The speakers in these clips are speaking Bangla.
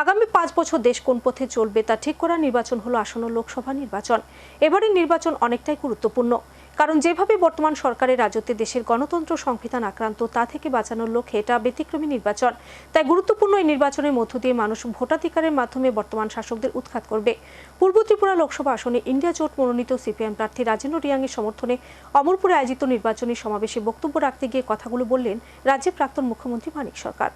আগামী পাঁচ বছর দেশ কোন পথে চলবে তা ঠিক করা নির্বাচন হলো আসন্ন লোকসভা নির্বাচন। এবারের নির্বাচন অনেকটাই গুরুত্বপূর্ণ। কারণ যেভাবে বর্তমান সরকারের রাজত্বে দেশের গণতন্ত্র সংবিধান আক্রান্ত তা থেকে বাঁচানোর লক্ষ্যে এটা ব্যতিক্রমী নির্বাচন। তাই গুরুত্বপূর্ণ এই নির্বাচনের মধ্য দিয়ে মানুষ ভোটাধিকারের মাধ্যমে বর্তমান শাসকদের উৎখাত করবে। পূর্ব ত্রিপুরা লোকসভা আসনে ইন্ডিয়া জোট মনোনীত সিপিএম প্রার্থী রাজেন্দ্র রিয়াংয়ের সমর্থনে অমরপুরে আয়োজিত নির্বাচনী সমাবেশে বক্তব্য রাখতে গিয়ে কথাগুলো বললেন রাজ্যের প্রাক্তন মুখ্যমন্ত্রী মানিক সরকার।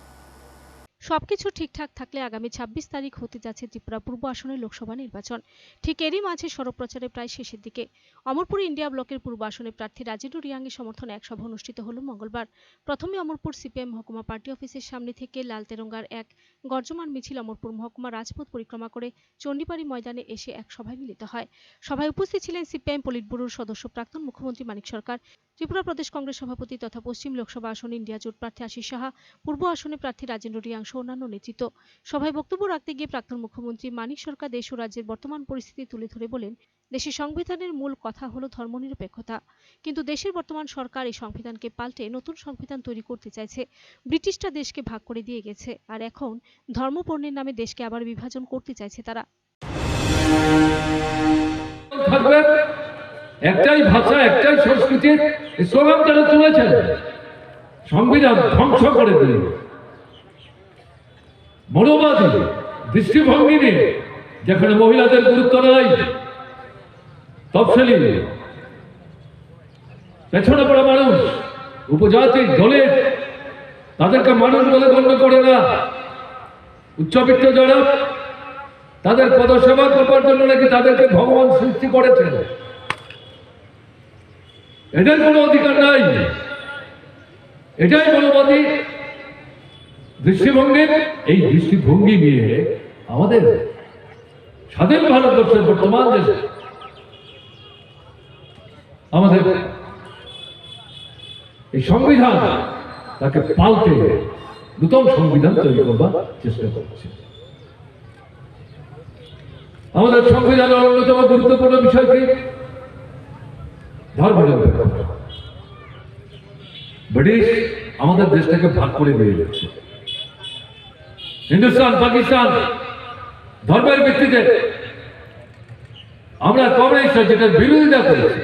সবকিছু ঠিকঠাক থাকলে আগামী ছাব্বিশ তারিখ হতে যাচ্ছে ত্রিপুরা পূর্ব আসনের লোকসভা নির্বাচন। ঠিক এরই মাঝে সড়ক প্রায় শেষের দিকে। অমরপুর ইন্ডিয়া ব্লকের পূর্ব আসনে প্রার্থী রাজেন্দ্র রিয়াংয়ের সমর্থনে এক সভা অনুষ্ঠিত হল মঙ্গলবার। প্রথমে অমরপুর সিপিএম মহকুমা পার্টি অফিসের সামনে থেকে লাল তেরঙ্গার এক গর্জমান মিছিল অমরপুর মহকুমা রাজপথ পরিক্রমা করে চণ্ডীবাড়ি ময়দানে এসে এক সভায় মিলিত হয়। সভায় উপস্থিত ছিলেন সিপিএম পলিট ব্যুরোর সদস্য প্রাক্তন মুখ্যমন্ত্রী মানিক সরকার, ত্রিপুরা প্রদেশ কংগ্রেস সভাপতি তথা পশ্চিম লোকসভা আসন ইন্ডিয়া জোট প্রার্থী আশিস সাহা, পূর্ব আসনে প্রার্থী রাজেন্দ্র রিয়াংশ অন্যান্য নেতৃত্ব। সভায় বক্তব্য রাখতে গিয়ে প্রাক্তন মুখ্যমন্ত্রী মানিক সরকার দেশ ও রাজ্যের বর্তমান পরিস্থিতি তুলে ধরে বলেন, দেশের সংবিধানের মূল কথা হলো ধর্মনিরপেক্ষতা। কিন্তু দেশের বর্তমান সরকার এই সংবিধানকে পাল্টে নতুন সংবিধান তৈরি করতে চাইছে, ব্রিটিশরা দেশকে ভাগ করে দিয়ে গেছে। আর এখন ধর্মপর্ণের নামে দেশকে আবার বিভাজন করতে চাইছে তারা। একটাই ভাষা, একটাই তুলেছেন, সংবিধান ধ্বংস করে দিল। মনোবাদী দৃষ্টিভঙ্গি নিয়ে যেখানে মহিলাদের গুরুত্ব নাই, তফসিলি পেছনে পড়া মানুষ উপজাতি দলের তাদেরকে মানুষ বলে গণ্য করে না। উচ্চবিত্ত যারা, তাদের পদসেবা করবার জন্য নাকি তাদেরকে ভগবান সৃষ্টি করেছেন? এটার কোনো অধিকার নাই। এটাই মনোবাদী দৃষ্টিভঙ্গির এই দৃষ্টিভঙ্গি নিয়ে আমাদের স্বাধীন ভারতবর্ষের বর্তমান দেশে আমাদের এই সংবিধান, তাকে পাল্টে নূতন সংবিধান তৈরি করবার চেষ্টা করছে। আমাদের সংবিধানের অন্যতম গুরুত্বপূর্ণ বিষয় কি? ধর্ম ব্রিটিশ আমাদের দেশটাকে ভাগ করে দিয়ে যাচ্ছে হিন্দুস্তান, পাকিস্তান, ধর্মের ভিত্তিতে আমরা কংগ্রেস যেটার বিরোধিতা করেছি,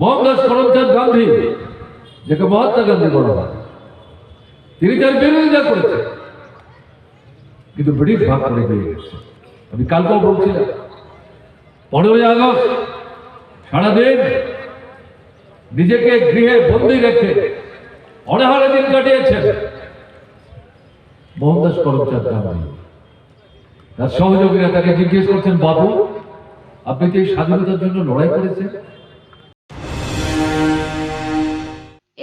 মোহনদাস করমচাঁদ গান্ধী, যাকে মহাত্মা গান্ধী বলা হয়, তিনি তার বিরোধিতা করেছেন, কিন্তু ব্রিটিশ ভাগ করে দিয়ে গেছে। আমি কালকেও বলছিলাম, পনেরোই আগস্ট সারাদিন নিজেকে গৃহে বন্দি রেখে অনাহারে দিন কাটিয়েছেন। মোহনদাস করমচাঁদ গান্ধী তার সহযোগীরা তাকে জিজ্ঞেস করছেন, বাবু, আপনি তো এই স্বাধীনতার জন্য লড়াই করেছেন?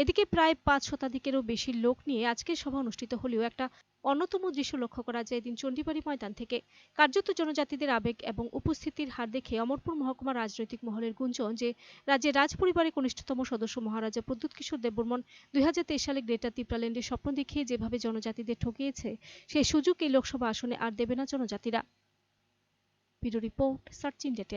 এদিকে প্রায় পাঁচ শতাধিকেরও বেশি লোক নিয়ে আজকের সভা অনুষ্ঠিত হলেও একটা অন্যতম দৃশ্য লক্ষ্য করা যায় এদিন চণ্ডীবাড়ি ময়দান থেকে। কার্যত জনজাতিদের আবেগ এবং উপস্থিতির হার দেখে অমরপুর মহকুমা রাজনৈতিক মহলের গুঞ্জন যে রাজ্যের রাজ পরিবারের কনিষ্ঠতম সদস্য মহারাজা প্রদ্যুৎ কিশোর দেববর্মন দুই হাজার তেইশ সালে গ্রেটার তিপ্রাল্যান্ডের স্বপ্ন দেখিয়ে যেভাবে জনজাতিদের ঠকিয়েছে সেই সুযোগ এই লোকসভা আসনে আর দেবে না জনজাতিরা। Bureau report, search India